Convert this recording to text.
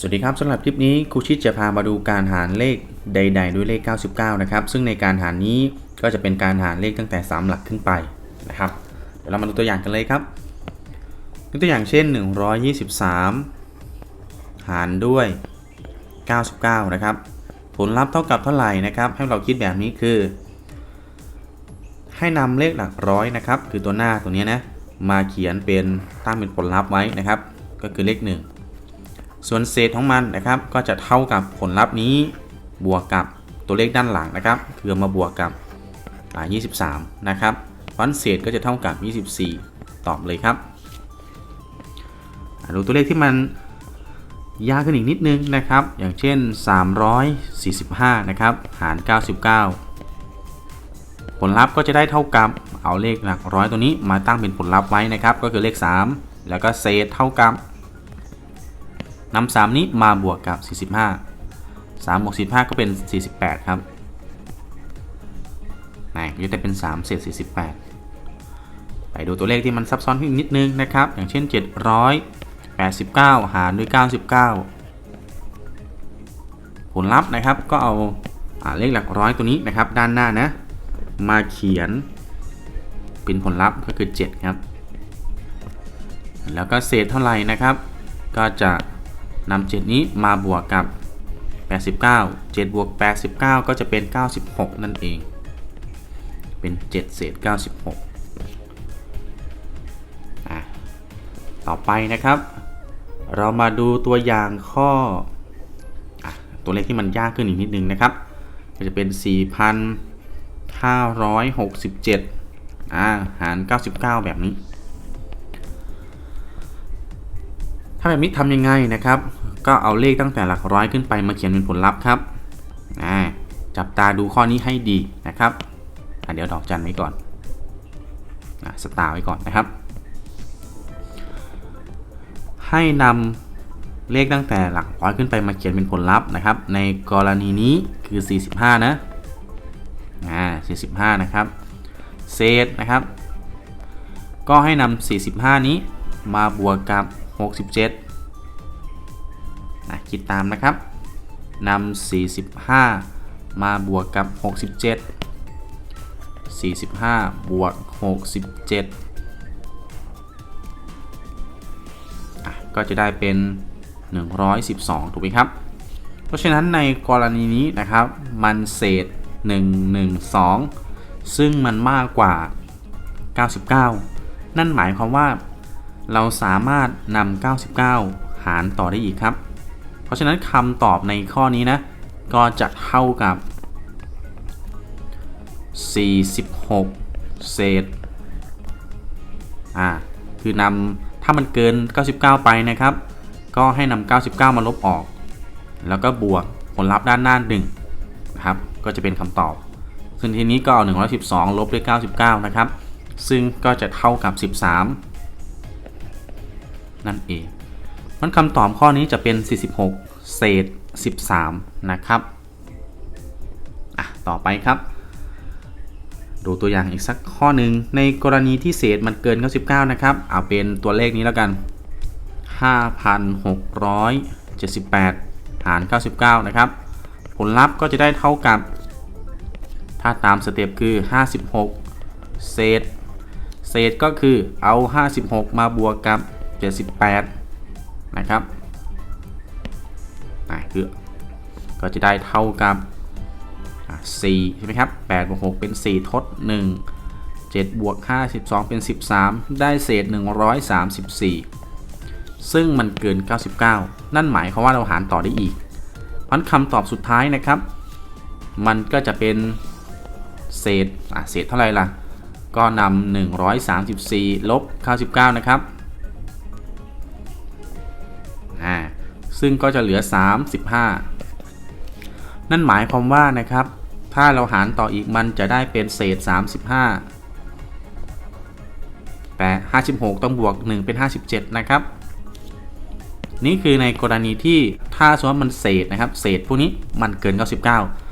สวัสดีครับสำหรับคลิปนี้ครูชิดจะพามาดูการหารเลขใด ๆ ด้วยเลข 99 นะครับ ซึ่งในการหารนี้ก็จะเป็นการหารเลขตั้งแต่ 3 หลักขึ้นไปนะครับ เดี๋ยวเรามาดูตัวอย่างกันเลยครับตัวอย่างเช่น 123 หารด้วย 99 นะครับ ผลลัพธ์เท่ากับเท่าไหร่นะครับ ให้เราคิดแบบนี้คือ ให้นำเลขหลักร้อยนะครับ คือตัวหน้าตัวนี้นะ มาเขียนเป็นตั้งเป็นผลลัพธ์ไว้นะครับ ก็คือเลข 1 ส่วนเศษของมันนะครับก็จะเท่ากับผลลัพธ์นี้ บวกกับตัวเลขด้านหลังนะครับ คือมาบวกกับ23 นะครับเพราะฉะนั้นเศษก็จะเท่ากับ 24 ตอบเลยครับดูตัวเลขที่มันยากขึ้นอีกนิดนึงนะครับ อย่างเช่น 345 นะครับ หาร 99 ผลลัพธ์ก็จะได้เท่ากับเอาเลขหลักร้อยตัวนี้มาตั้งเป็นผลลัพธ์ไว้นะครับ ก็คือเลข 3 แล้วก็เศษเท่ากับ นำ3นี้มาบวกกับ 45 3บวก45 ก็เป็น 48 ครับนี่ก็จะเป็น 3 เศษ 48 ไปดูตัวเลขที่มันซับซ้อนขึ้นนิดนึงนะครับ อย่างเช่น 789 หารด้วย 99 ผลลัพธ์นะครับก็เอาอาเลขหลักร้อยตัวนี้นะครับด้านหน้านะ มาเขียนเป็นผลลัพธ์ก็คือ 7 ครับ แล้วก็เศษเท่าไหร่นะครับ ก็จะ นำ7นี้มาบวกกับ 89 7บวก89 ก็จะเป็น 96 นั่นเอง เป็น 7 เศษ 96อะต่อไปนะครับ เรามาดูตัวอย่างข้ออตัวเลขที่มันยากขึ้นอีกนิดนึงนะครับ ก็จะเป็น 4,567อ่าหาร 99 แบบนี้ ถ้าแบบนี้ทำยังไงนะครับ ก็เอาเลขตั้งแต่หลักร้อยขึ้นไปมาเขียนเป็นผลลัพธ์ครับจับตาดูข้อนี้ให้ดีนะครับเดี๋ยวดอกจันไว้ก่อนอสตาร์ไว้ก่อนนะครับ ให้นำเลขตั้งแต่หลักร้อยขึ้นไปมาเขียนเป็นผลลัพธ์นะครับ ในกรณีนี้คือ 45 นะอ่า45 นะครับ เศษนะครับ ก็ให้นำ45 นี้มาบวกกับ 67 คิดตามนะครับนำ45 มาบวกกับ 67 45 บวก 67 ก็จะได้เป็น 112 ถูกไหมครับ เพราะฉะนั้นในกรณีนี้นะครับ มันเศษ 112 ซึ่งมันมากกว่า 99 นั่นหมายความว่าเราสามารถนำ99 หารต่อได้อีกครับ เพราะฉะนั้นคำตอบในข้อนี้นะ ก็จะเท่ากับ 46 เศษ อ่า คือนำถ้ามันเกิน 99 ไปนะครับ ก็ให้นำ99 มาลบออก แล้วก็บวกผลลัพธ์ด้านหน้า1นะครับ ก็จะเป็นคำตอบ ซึ่งทีนี้ก็เอา112 ลบด้วย 99 นะครับ ซึ่งก็จะเท่ากับ 13 นั่นเอง มันคำตอบข้อนี้จะเป็น 46 เศษ 13 นะครับ อะ ต่อไปครับ ดูตัวอย่างอีกสักข้อหนึ่ง ในกรณีที่เศษมันเกิน 99 นะครับ เอาเป็นตัวเลขนี้แล้วกัน 5,678 หาร 99 นะครับ ผลลัพธ์ก็จะได้เท่ากับ ถ้าตามสเต็ปคือ 56 เศษ เศษก็คือเอา 56 มาบวกกับ 78 นะครับอะคือก็จะได้เท่ากับ4ใช่ไหมครับ8บวก6เป็น 4 ทด 1 7บวก5 12 เป็น 13 ได้เศษ 134 ซึ่งมันเกิน 99 นั่นหมายความว่าเราหารต่อได้อีกพราะคำตอบสุดท้ายนะครับ มันก็จะเป็นเศษเศษเท่าไหร่ล่ะ ก็นำ134 ลบ 99 นะครับ ซึ่งก็จะเหลือ 35 นั่นหมายความว่านะครับ ถ้าเราหารต่ออีกมันจะได้เป็นเศษ 35 แต่ 56 ต้องบวก 1 เป็น 57 นะครับ นี่คือในกรณีที่ถ้าสมมติมันเศษนะครับ เศษพวกนี้มันเกิน 99